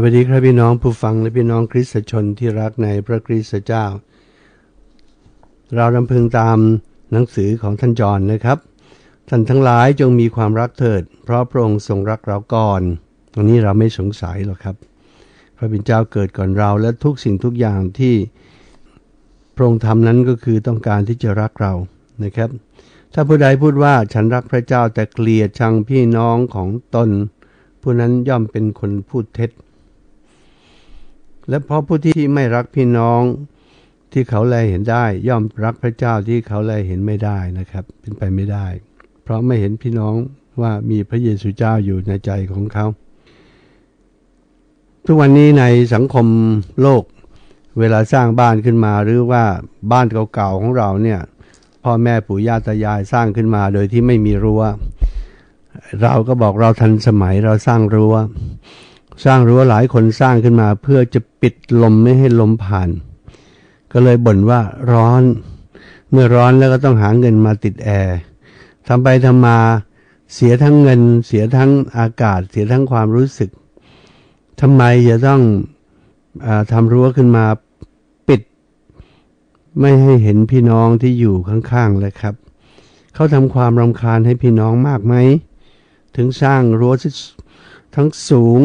สวัสดีครับพี่น้องผู้ฟังและพี่น้องคริสตชนที่รักในพระคริสตเจ้า เราดำพึงตามหนังสือของท่านจอห์นนะครับ ท่านทั้งหลายจงมีความรักเถิด เพราะพระองค์ทรงรักเราก่อนตรงนี้เราไม่สงสัยหรอกครับ พระบิดเจ้าเกิดก่อนเราและทุกสิ่งทุกอย่างที่พระองค์ทำนั้นก็คือต้องการที่จะรักเรานะครับ ถ้าผู้ใดพูดว่าฉันรักพระเจ้าแต่เกลียดชังพี่น้องของตนผู้นั้นย่อมเป็นคนพูดเท็จ และเพราะผู้ที่ไม่รักพี่น้องที่เขาแลเห็นได้ ย่อมรักพระเจ้าที่เขาแลเห็นไม่ได้นะครับ เป็นไปไม่ได้ เพราะไม่เห็นพี่น้องว่ามีพระเยซูเจ้าอยู่ในใจของเขา ทุกวันนี้ในสังคมโลก เวลาสร้างบ้านขึ้นมาหรือว่าบ้านเก่าๆของเราเนี่ยพ่อแม่ปู่ย่าตายายสร้างขึ้นมาโดยที่ไม่มีรั้วเราก็บอกเราทันสมัยเราสร้างรั้ว สร้างรั้วหลายคนสร้างขึ้นมาเพื่อจะปิดลมไม่ให้ลมผ่าน ก็เลยบ่นว่าร้อน เมื่อร้อนแล้วก็ต้องหาเงินมาติดแอร์ทำไปทำมาเสียทั้งเงิน เสียทั้งอากาศ เสียทั้งความรู้สึกทำไมจะต้องอทำรั้วขึ้นมาปิด ไม่ให้เห็นพี่น้องที่อยู่ข้างๆเลยครับ เขาทำความรำคาญให้พี่น้องมากไหม ถึงสร้างรั้วทั้งสูง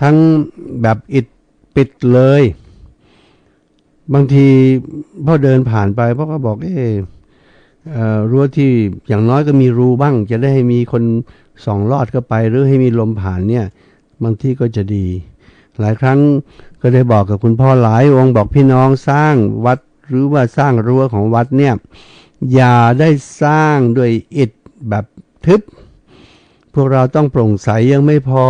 ทั้งแบบอิดปิดเลย บางทีพ่อเดินผ่านไปพ่อก็บอกเออรั้วที่อย่างน้อยก็มีรูบ้าง จะได้ให้มีคนส่องลอดเข้าไป หรือให้มีลมผ่านเนี่ย บางที่ก็จะดี หลายครั้งก็ได้บอกกับคุณพ่อหลายองค์บอกพี่น้องสร้างวัดหรือว่าสร้างรั้วของวัดเนี่ยอย่าได้สร้างด้วยอิฐแบบทึบ พวกเราต้องโปร่งใสยังไม่พอ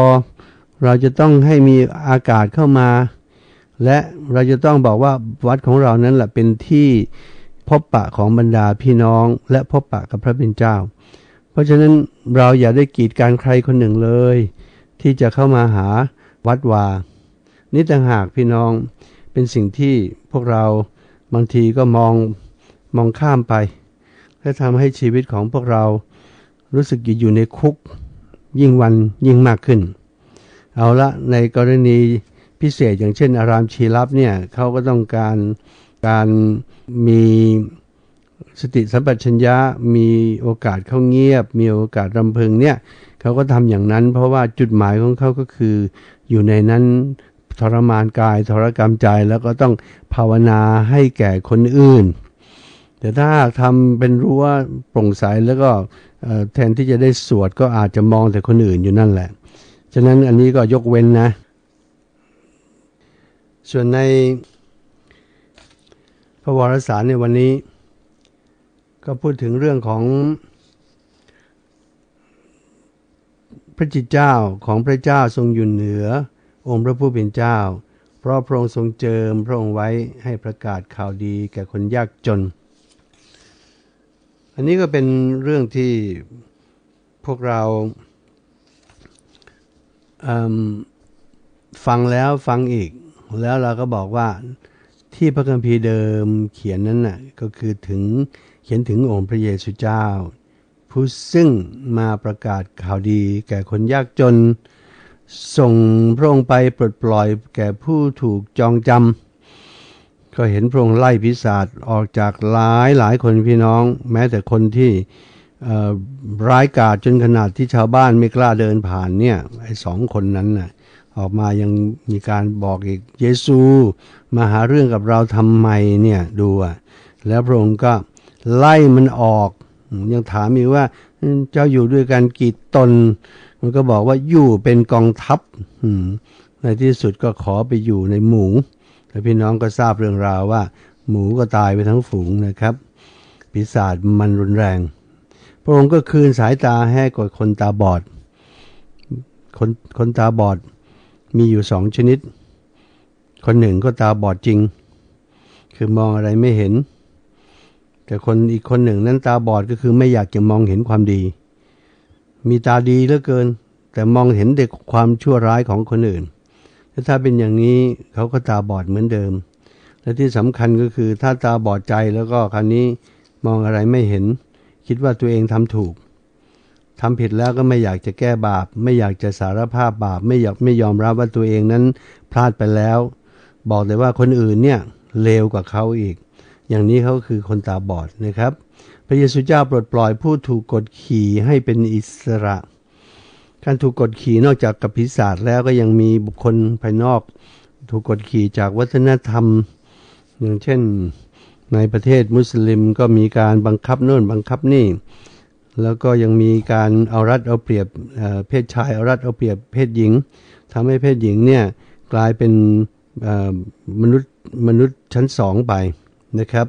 เราจะต้องให้มีอากาศเข้ามา และเราจะต้องบอกว่าวัดของเรานั้นแหละเป็นที่พบปะของบรรดาพี่น้อง และพบปะกับพระเป็นเจ้า เพราะฉะนั้นเราอย่าได้กีดการใครคนหนึ่งเลย ที่จะเข้ามาหาวัดวานี่ต่างหากพี่น้องเป็นสิ่งที่พวกเราบางทีก็มองมองข้ามไป และทำให้ชีวิตของพวกเรารู้สึกอยู่ในคุกยิ่งวันยิ่งมากขึ้น เอาละในกรณีพิเศษอย่างเช่น อารามชีรับเนี่ยเขาก็ต้องการการมีสติสัมปชัญญะมีโอกาสเข้าเงียบ มีโอกาสรำพึงเนี่ยเขาก็ทำอย่างนั้น เพราะว่าจุดหมายของเขาก็คือ อยู่ในนั้นทรมานกายทรกรรมใจแล้วก็ต้องภาวนาให้แก่คนอื่น แต่ถ้าทำเป็นรู้ว่าโปร่งใสแล้วก็แทนที่จะได้สวดก็อาจจะมองแต่คนอื่นอยู่นั่นแหละ ฉะนั้นอันนี้ก็ยกเว้นนะ ส่วนในพระวรสารในวันนี้ ก็พูดถึงเรื่องของพระจิตเจ้าของพระเจ้าทรงอยู่เหนือ องค์พระผู้เป็นเจ้า เพราะพระองค์ทรงเจิมพระองค์ไว้ให้ประกาศข่าวดีแก่คนยากจน อันนี้ก็เป็นเรื่องที่พวกเรา ฟังแล้วฟังอีก แล้วเราก็บอกว่าที่พระคัมภีร์เดิมเขียนนั้นน่ะก็คือถึงเขียนถึงองค์พระเยซูเจ้า ผู้ซึ่งมาประกาศข่าวดีแก่คนยากจน ส่งพระองค์ไปปลดปล่อยแก่ผู้ถูกจองจำก็เห็นพระองค์ไล่พิศาจออกจากหลายหลายคนพี่น้อง แม้แต่คนที่ ร้ายกาจจนขนาดที่ชาวบ้านไม่กล้าเดินผ่านเนี่ยไอ้สองคนนั้นน่ะออกมายังมีการบอกอีกเยซู มาหาเรื่องกับเราทำไมเนี่ยดูอะแล้วพระองค์ก็ไล่มันออก ยังถามอีกว่าเจ้าอยู่ด้วยกันกี่ตน มันก็บอกว่าอยู่เป็นกองทัพในที่สุดก็ขอไปอยู่ในหมูแต่พี่น้องก็ทราบเรื่องราวว่า หมูก็ตายไปทั้งฝูงนะครับ ปีศาจมันรุนแรง ระองค์ก็คืนสายตาให้กับคนตาบอด คนคนตาบอดมีอยู่สองชนิด คนหนึ่งก็ตาบอดจริง คือมองอะไรไม่เห็น แต่คนอีกคนหนึ่งนั้นตาบอดก็คือไม่อยากจะมองเห็นความดี มีตาดีเหลือเกิน แต่มองเห็นเด็กความชั่วร้ายของคนอื่น ถ้าเป็นอย่างนี้เขาก็ตาบอดเหมือนเดิม และที่สำคัญก็คือถ้าตาบอดใจแล้วก็คราวนี้มองอะไรไม่เห็น คิดว่าตัวเองทำถูกทำผิดแล้วก็ไม่อยากจะแก้บาป ไม่อยากจะสารภาพบาป ไม่อยากไม่ยอมรับว่าตัวเองนั้นพลาดไปแล้ว บอกแต่ว่าคนอื่นเนี่ยเลวกว่าเขาอีก อย่างนี้เขาคือคนตาบอดนะครับ พระเยซูเจ้าปลดปล่อยผู้ถูกกดขี่ให้เป็นอิสระ การถูกกดขี่นอกจากกับพิศาจแล้วก็ยังมีบุคคลภายนอก ถูกกดขี่จากวัฒนธรรม อย่างเช่น ในประเทศมุสลิมก็มีการบังคับโน่นบังคับนี่ แล้วก็ยังมีการเอารัดเอาเปรียบเเพศชายเอารัดเอาเปรียบเพศหญิงทำให้เพศหญิงเนี่ยกลายเป็นมนุษย์มนุษย์ชั้นสองไปนะครับ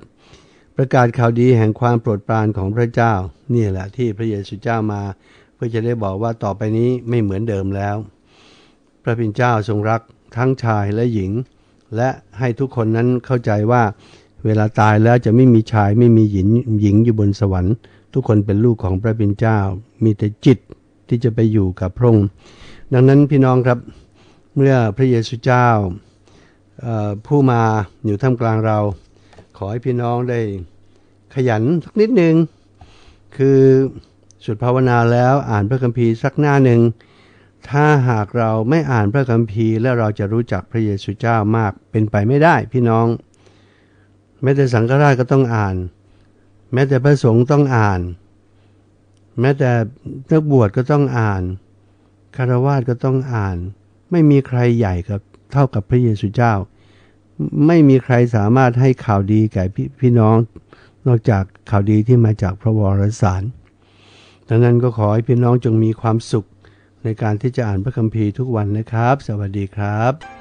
ประกาศข่าวดีแห่งความโปรดปรานของพระเจ้านี่แหละที่พระเยซูเจ้ามา เพื่อจะได้บอกว่าต่อไปนี้ไม่เหมือนเดิมแล้ว พระพินเจ้าทรงรักทั้งชายและหญิง และให้ทุกคนนั้นเข้าใจว่า เวลาตายแล้วจะไม่มีชายไม่มีหญิงหญิงอยู่บนสวรรค์ ทุกคนเป็นลูกของพระพินเจ้า มีแต่จิตที่จะไปอยู่กับพระองค์ดังนั้นพี่น้องครับเมื่อพระเยซูเจ้าผู้มาอยู่ท่ามกลางเรา ขอให้พี่น้องได้ขยันสักนิดหนึ่งคือสุดภาวนาแล้วอ่านพระคัมภีร์สักหน้าหนึ่งถ้าหากเราไม่อ่านพระคัมภีร์แล้วเราจะรู้จักพระเยซูเจ้ามากเป็นไปไม่ได้พี่น้อง แม้แต่สังฆราชก็ต้องอ่าน แม้แต่พระสงฆ์ต้องอ่าน แม้แต่นักบวชก็ต้องอ่านคารวาสก็ต้องอ่าน ไม่มีใครใหญ่กับเท่ากับพระเยซูเจ้า ไม่มีใครสามารถให้ข่าวดีแก่พี่พี่น้อง นอกจากข่าวดีที่มาจากพระวรสารดังนั้นก็ขอให้พี่น้องจงมีความสุขในการที่จะอ่านพระคัมภีร์ทุกวันนะครับ สวัสดีครับ